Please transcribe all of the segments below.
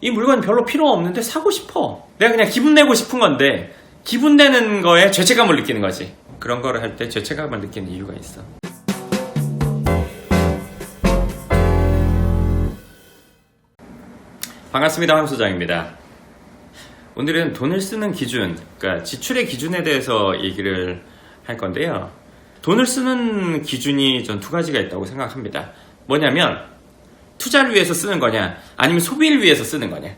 이 물건 별로 필요 없는데 사고 싶어. 내가 그냥 기분 내고 싶은 건데 기분 내는 거에 죄책감을 느끼는 거지. 그런 거를 할 때 죄책감을 느끼는 이유가 있어. 반갑습니다. 황 소장입니다. 오늘은 돈을 쓰는 기준, 그러니까 지출의 기준에 대해서 얘기를 할 건데요. 돈을 쓰는 기준이 전 두 가지가 있다고 생각합니다. 뭐냐면 투자를 위해서 쓰는 거냐, 아니면 소비를 위해서 쓰는 거냐.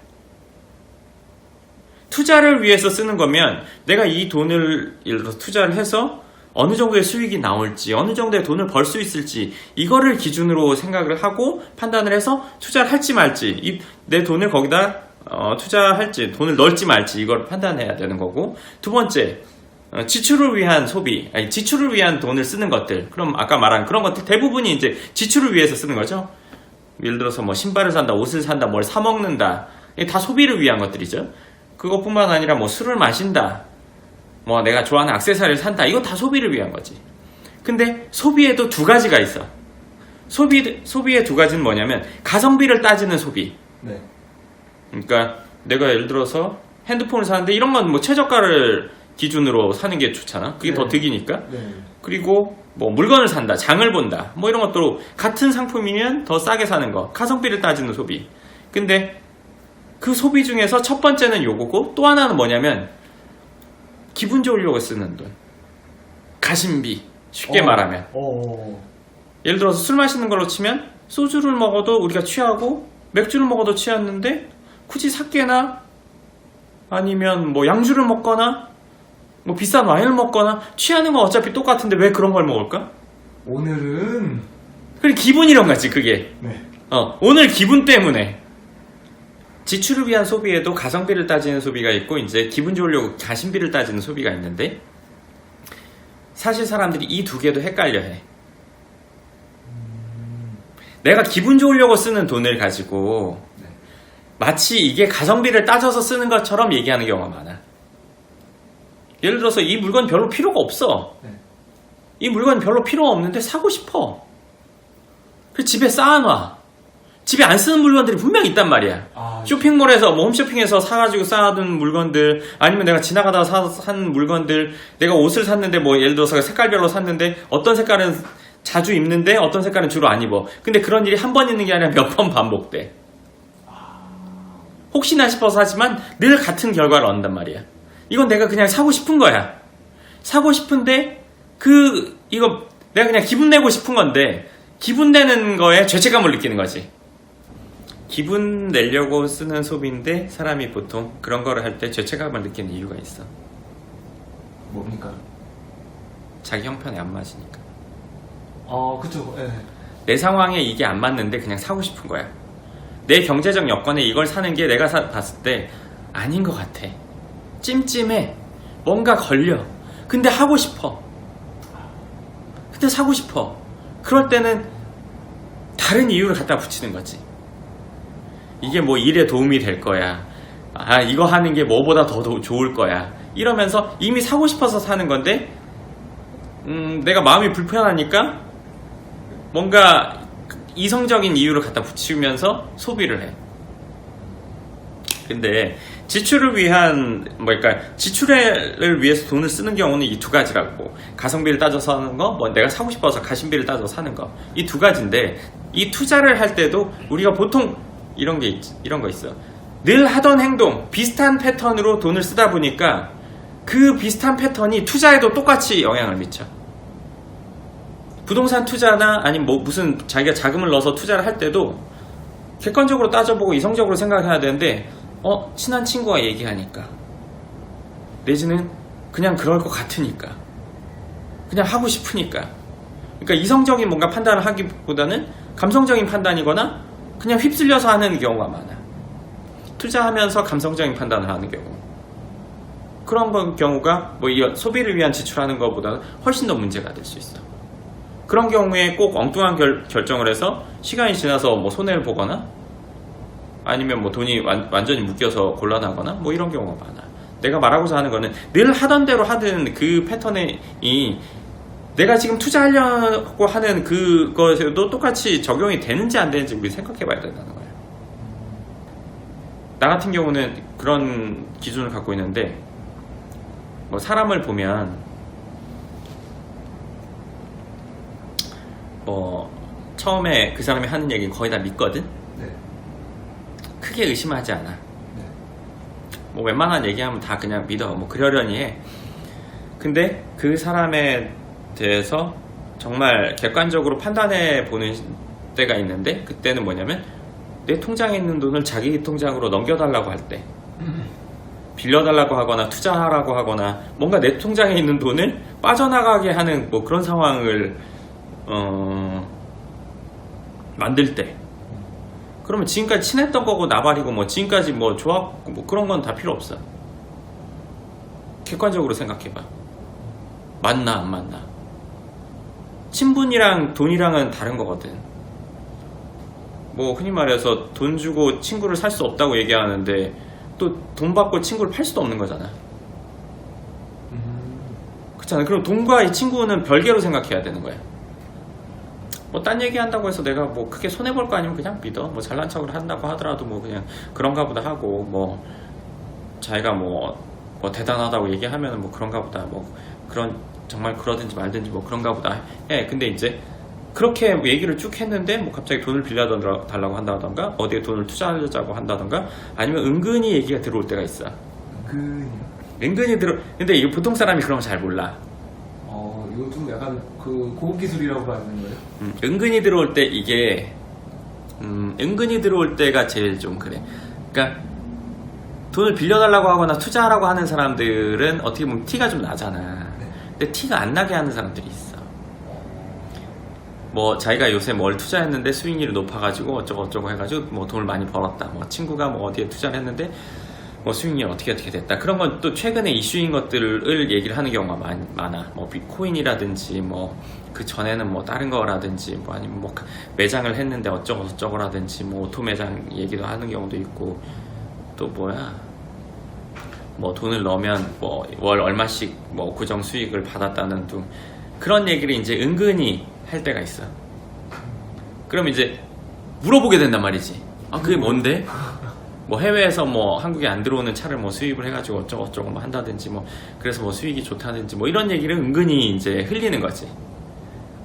투자를 위해서 쓰는 거면 내가 이 돈을 예를 들어서 투자를 해서 어느 정도의 수익이 나올지, 어느 정도의 돈을 벌 수 있을지, 이거를 기준으로 생각을 하고 판단을 해서 투자를 할지 말지, 이- 내 돈을 거기다 어, 투자할지, 돈을 넣을지 말지, 이걸 판단해야 되는 거고. 두 번째, 어, 지출을 위한 소비, 아니, 지출을 위한 돈을 쓰는 것들. 그럼 아까 말한 그런 것들 대부분이 이제 지출을 위해서 쓰는 거죠. 예를 들어서 뭐 신발을 산다, 옷을 산다, 뭘 사 먹는다. 이게 다 소비를 위한 것들이죠. 그것뿐만 아니라 뭐 술을 마신다. 뭐 내가 좋아하는 액세서리를 산다. 이거 다 소비를 위한 거지. 근데 소비에도 두 가지가 있어. 소비, 소비의 두 가지는 뭐냐면 가성비를 따지는 소비. 네. 그러니까 내가 예를 들어서 핸드폰을 사는데 이런 건 뭐 최저가를 기준으로 사는 게 좋잖아. 그게 네. 더 득이니까. 네. 그리고 뭐 물건을 산다, 장을 본다, 뭐 이런 것도 같은 상품이면 더 싸게 사는 거, 가성비를 따지는 소비. 근데 그 소비 중에서 첫 번째는 요거고 또 하나는 뭐냐면 기분 좋으려고 쓰는 돈. 가심비. 쉽게 어. 말하면. 어. 예를 들어서 술 마시는 걸로 치면 소주를 먹어도 우리가 취하고 맥주를 먹어도 취했는데 굳이 사케나 아니면 뭐 양주를 먹거나 뭐 비싼 와인을 먹거나 취하는 건 어차피 똑같은데 왜 그런 걸 먹을까? 오늘은 그게 기분이란 거지 그게 네. 어, 오늘 기분 때문에 지출을 위한 소비에도 가성비를 따지는 소비가 있고 이제 기분 좋으려고 가심비를 따지는 소비가 있는데 사실 사람들이 이 두 개도 헷갈려해. 내가 기분 좋으려고 쓰는 돈을 가지고 네. 마치 이게 가성비를 따져서 쓰는 것처럼 얘기하는 경우가 많아. 예를 들어서 이 물건 별로 필요가 없어. 네. 이 물건 별로 필요 없는데 사고 싶어. 그 집에 쌓아놔. 집에 안 쓰는 물건들이 분명히 있단 말이야. 아, 쇼핑몰에서 뭐 홈쇼핑에서 사가지고 쌓아둔 물건들 아니면 내가 지나가다가 사, 산 물건들 내가 옷을 샀는데 뭐 예를 들어서 색깔별로 샀는데 어떤 색깔은 자주 입는데 어떤 색깔은 주로 안 입어 근데 그런 일이 한 번 있는 게 아니라 몇 번 반복돼 혹시나 싶어서 하지만 늘 같은 결과를 얻는단 말이야 이건 내가 그냥 사고 싶은 거야 사고 싶은데 그 이거 내가 그냥 기분 내고 싶은 건데 기분 내는 거에 죄책감을 느끼는 거지 기분 내려고 쓰는 소비인데 사람이 보통 그런 거를 할 때 죄책감을 느끼는 이유가 있어. 뭡니까? 자기 형편에 안 맞으니까. 어, 그쵸. 예. 내 상황에 이게 안 맞는데 그냥 사고 싶은 거야. 내 경제적 여건에 이걸 사는 게 내가 사- 봤을 때 아닌 것 같아. 찜찜해. 뭔가 걸려. 근데 하고 싶어. 근데 사고 싶어. 그럴 때는 다른 이유를 갖다 붙이는 거지. 이게 뭐 일에 도움이 될 거야. 아, 이거 하는 게 뭐보다 더 도- 좋을 거야. 이러면서 이미 사고 싶어서 사는 건데, 음, 내가 마음이 불편하니까 뭔가 이성적인 이유를 갖다 붙이면서 소비를 해. 근데 지출을 위한 뭐랄까 지출을 위해서 돈을 쓰는 경우는 이 두 가지라고 가성비를 따져서 하는 거, 뭐 내가 사고 싶어서 가심비를 따져서 사는 거 이 두 가지인데 이 투자를 할 때도 우리가 보통 이런 게 있, 이런 거 있어. 늘 하던 행동 비슷한 패턴으로 돈을 쓰다 보니까 그 비슷한 패턴이 투자에도 똑같이 영향을 미쳐. 부동산 투자나 아니면 뭐 무슨 자기가 자금을 넣어서 투자를 할 때도 객관적으로 따져보고 이성적으로 생각해야 되는데 어 친한 친구가 얘기하니까. 내지는 그냥 그럴 것 같으니까. 그냥 하고 싶으니까. 그러니까 이성적인 뭔가 판단을 하기보다는 감성적인 판단이거나 그냥 휩쓸려서 하는 경우가 많아. 투자하면서 감성적인 판단을 하는 경우. 그런 건 경우가 뭐이 소비를 위한 지출하는 것보다는 훨씬 더 문제가 될 수 있어. 그런 경우에 꼭 엉뚱한 결, 결정을 해서 시간이 지나서 뭐 손해를 보거나 아니면 뭐 돈이 완, 완전히 묶여서 곤란하거나 뭐 이런 경우가 많아. 내가 말하고자 하는 거는 늘 하던 대로 하던 그 패턴이 내가 지금 투자하려고 하는 그것에도 똑같이 적용이 되는지 안 되는지 우리 생각해 봐야 된다는 거야. 나 같은 경우는 그런 기준을 갖고 있는데 뭐 사람을 보면 뭐 처음에 그 사람이 하는 얘기 거의 다 믿거든. 네. 크게 의심하지 않아. 네. 뭐 웬만한 얘기하면 다 그냥 믿어. 뭐 그러려니 해. 근데 그 사람에 대해서 정말 객관적으로 판단해 보는 때가 있는데 그때는 뭐냐면 내 통장에 있는 돈을 자기 통장으로 넘겨달라고 할 때. 빌려달라고 하거나 투자하라고 하거나 뭔가 내 통장에 있는 돈을 빠져나가게 하는 뭐 그런 상황을 어, 만들 때 그러면 지금까지 친했던 거고 나발이고 뭐 지금까지 뭐 좋았고 뭐 그런 건 다 필요 없어 객관적으로 생각해봐 맞나 안 맞나 친분이랑 돈이랑은 다른 거거든 뭐 흔히 말해서 돈 주고 친구를 살 수 없다고 얘기하는데 또 돈 받고 친구를 팔 수도 없는 거잖아 음. 그렇잖아. 그럼 돈과 이 친구는 별개로 생각해야 되는 거야. 뭐 딴 얘기 한다고 해서 내가 뭐 크게 손해 볼 거 아니면 그냥 믿어. 뭐 잘난 척을 한다고 하더라도 뭐 그냥 그런가 보다 하고 뭐 자기가 뭐, 뭐 대단하다고 얘기하면 뭐 그런가 보다 뭐 그런 정말 그러든지 말든지 뭐 그런가 보다 해. 근데 이제 그렇게 얘기를 쭉 했는데 뭐 갑자기 돈을 빌려달라고 한다던가 어디에 돈을 투자하자고 한다던가 아니면 은근히 얘기가 들어올 때가 있어. 그요. 은근히 들어. 근데 이거 보통 사람이 그런 거 잘 몰라. 약간 그 고급 기술이라고 봐야 되는 거예요? 음, 은근히 들어올 때 이게 음, 은근히 들어올 때가 제일 좀 그래. 그러니까 돈을 빌려달라고 하거나 투자하라고 하는 사람들은 어떻게 보면 티가 좀 나잖아. 네. 근데 티가 안 나게 하는 사람들이 있어. 뭐 자기가 요새 뭘 투자했는데 수익률이 높아가지고 어쩌고 저쩌고 해가지고 뭐 돈을 많이 벌었다. 뭐 친구가 뭐 어디에 투자를 했는데 뭐 수익률 어떻게 어떻게 됐다. 그런 건 또 최근에 이슈인 것들을 얘기를 하는 경우가 많, 많아. 뭐 비트코인이라든지 뭐 그 전에는 뭐 다른 거라든지 뭐 아니면 뭐 매장을 했는데 어쩌고 저쩌고라든지 뭐 오토 매장 얘기도 하는 경우도 있고 또 뭐야 뭐 돈을 넣으면 뭐 월 얼마씩 뭐 고정 수익을 받았다는 등 그런 얘기를 이제 은근히 할 때가 있어. 그럼 이제 물어보게 된단 말이지. 아 그게 뭔데? 뭐 해외에서 뭐 한국에 안 들어오는 차를 뭐 수입을 해가지고 어쩌고 저쩌고 뭐 한다든지 뭐 그래서 뭐 수익이 좋다든지 뭐 이런 얘기를 은근히 이제 흘리는 거지.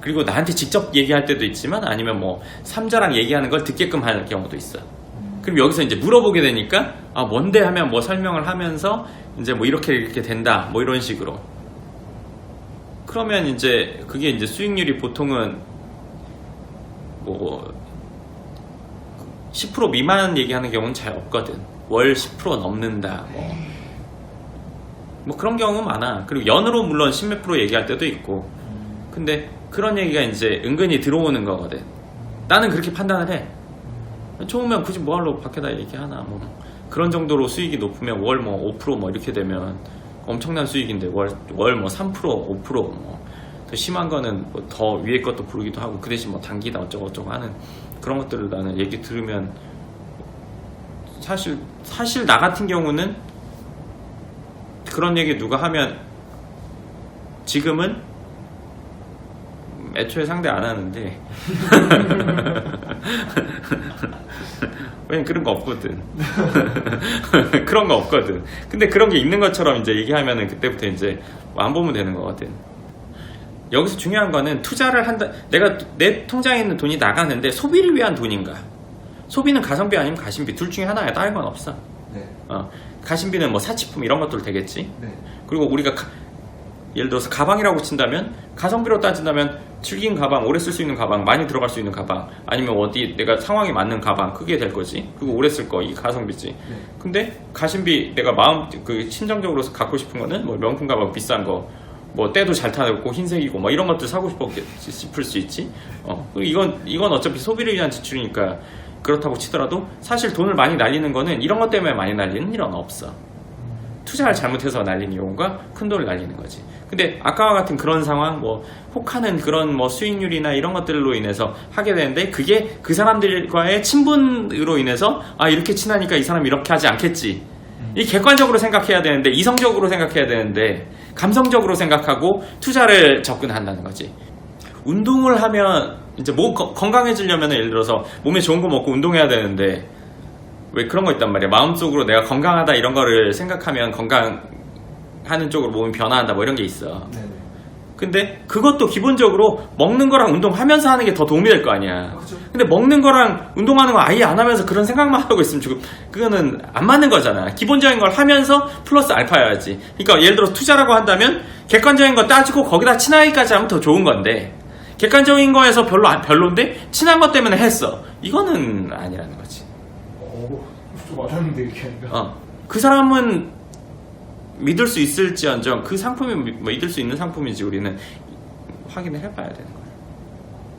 그리고 나한테 직접 얘기할 때도 있지만 아니면 뭐 삼자랑 얘기하는 걸 듣게끔 하는 경우도 있어. 그럼 여기서 이제 물어보게 되니까 아 뭔데 하면 뭐 설명을 하면서 이제 뭐 이렇게 이렇게 된다 뭐 이런 식으로. 그러면 이제 그게 이제 수익률이 보통은 뭐 10% 미만 얘기하는 경우는 잘 없거든. 월 10% 넘는다. 뭐. 뭐 그런 경우 많아. 그리고 연으로 물론 10몇 프로 얘기할 때도 있고. 근데 그런 얘기가 이제 은근히 들어오는 거거든. 나는 그렇게 판단을 해. 좋으면 굳이 뭐하러 밖에다 얘기하나. 뭐 그런 정도로 수익이 높으면 월 뭐 5%뭐 이렇게 되면 엄청난 수익인데 월 월 뭐 3% 5%뭐 더 심한 거는 뭐 더 위에 것도 부르기도 하고 그 대신 뭐 단기다 어쩌고 저쩌고 하는 그런 것들을 나는 얘기 들으면 사실 사실 나 같은 경우는 그런 얘기 누가 하면 지금은 애초에 상대 안 하는데. 왜냐면 그런 거 없거든. 그런 거 없거든. 근데 그런 게 있는 것처럼 이제 얘기하면은 그때부터 이제 뭐안 보면 되는 거거든 여기서 중요한 거는 투자를 한다 내가 내 통장에 있는 돈이 나가는데 소비를 위한 돈인가 소비는 가성비 아니면 가심비 둘 중에 하나야 다른 건 없어 네. 어, 가심비는 뭐 사치품 이런 것들 되겠지 네. 그리고 우리가 가- 예를 들어서 가방이라고 친다면 가성비로 따진다면 질긴 가방, 오래 쓸 수 있는 가방, 많이 들어갈 수 있는 가방, 아니면 어디 내가 상황에 맞는 가방 그게 될 거지. 그리고 오래 쓸 거, 이 가성비지. 네. 근데 가심비 내가 마음 그 심정적으로 갖고 싶은 거는 뭐 명품 가방 비싼 거, 뭐 때도 잘 타고 흰색이고 뭐 이런 것들 사고 싶어 싶을 수 있지. 어, 그리고 이건 이건 어차피 소비를 위한 지출이니까 그렇다고 치더라도 사실 돈을 많이 날리는 거는 이런 것 때문에 많이 날리는 일은 없어. 투자를 잘못해서 날리는 경우가 큰 돈을 날리는 거지. 근데 아까와 같은 그런 상황, 뭐 혹하는 그런 뭐 수익률이나 이런 것들로 인해서 하게 되는데 그게 그 사람들과의 친분으로 인해서 아 이렇게 친하니까 이 사람 이렇게 하지 않겠지. 이 객관적으로 생각해야 되는데 이성적으로 생각해야 되는데 감성적으로 생각하고 투자를 접근한다는 거지. 운동을 하면 이제 뭐 거- 건강해지려면 예를 들어서 몸에 좋은 거 먹고 운동해야 되는데 왜 그런 거 있단 말이야. 마음속으로 내가 건강하다 이런 거를 생각하면 건강하는 쪽으로 몸이 변화한다 뭐 이런 게 있어. 네네. 근데 그것도 기본적으로 먹는 거랑 운동하면서 하는 게 더 도움이 될 거 아니야. 그렇죠. 근데 먹는 거랑 운동하는 거 아예 안 하면서 그런 생각만 하고 있으면 지금 그거는 안 맞는 거잖아. 기본적인 걸 하면서 플러스 알파여야지. 그러니까 예를 들어 투자라고 한다면 객관적인 거 따지고 거기다 친하기까지 하면 더 좋은 건데 객관적인 거에서 별로 안- 별론데 친한 것 때문에 했어. 이거는 아니라는 거지. 오, 좀 어렵는데 이렇게 하니까. 어. 그 사람은 믿을 수 있을지언정 그 상품이 미- 믿을 수 있는 상품인지 우리는 확인을 해봐야 되는 거야.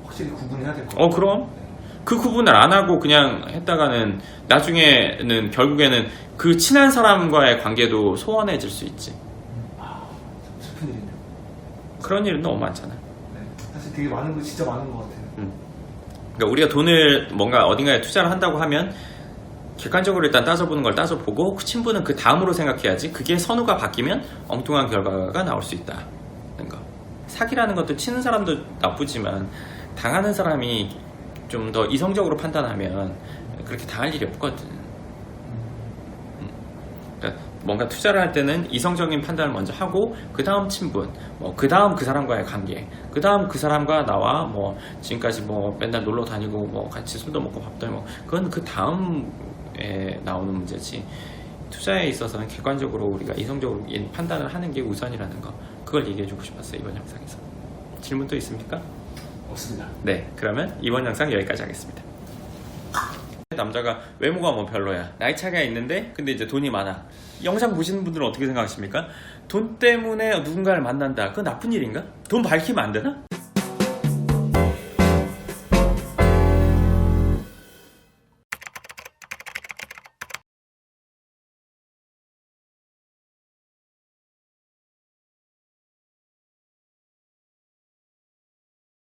확실히 구분해야 될 것 같아요. 어 그럼 그 구분을 안 하고 그냥 했다가는 나중에는 결국에는 그 친한 사람과의 관계도 소원해질 수 있지. 참 슬픈 일이네요. 그런 일은 너무 많잖아. 네. 사실 되게 많은 거 진짜 많은 것 같아요. 그러니까 우리가 돈을 뭔가 어딘가에 투자를 한다고 하면 객관적으로 일단 따져보는 걸 따져보고 그 친분은 그 다음으로 생각해야지 그게 선우가 바뀌면 엉뚱한 결과가 나올 수 있다는 거. 사기라는 것도 치는 사람도 나쁘지만 당하는 사람이 좀 더 이성적으로 판단하면 그렇게 당할 일이 없거든. 그러니까 뭔가 투자를 할 때는 이성적인 판단을 먼저 하고 그 다음 친분, 뭐 그 다음 그 사람과의 관계, 그 다음 그 사람과 나와 뭐 지금까지 뭐 맨날 놀러 다니고 뭐 같이 술도 먹고 밥도 해 먹고 그건 그 다음 에 나오는 문제지. 투자에 있어서는 객관적으로 우리가 이성적으로 이 판단을 하는 게 우선이라는 거 그걸 얘기해주고 싶었어요 이번 영상에서. 질문 또 있습니까? 없습니다. 네, 그러면 이번 영상 여기까지 하겠습니다. 남자가 외모가 뭐 별로야. 나이 차이가 있는데, 근데 이제 돈이 많아. 이 영상 보시는 분들은 어떻게 생각하십니까? 돈 때문에 누군가를 만난다. 그건 나쁜 일인가? 돈 밝히면 안 되나?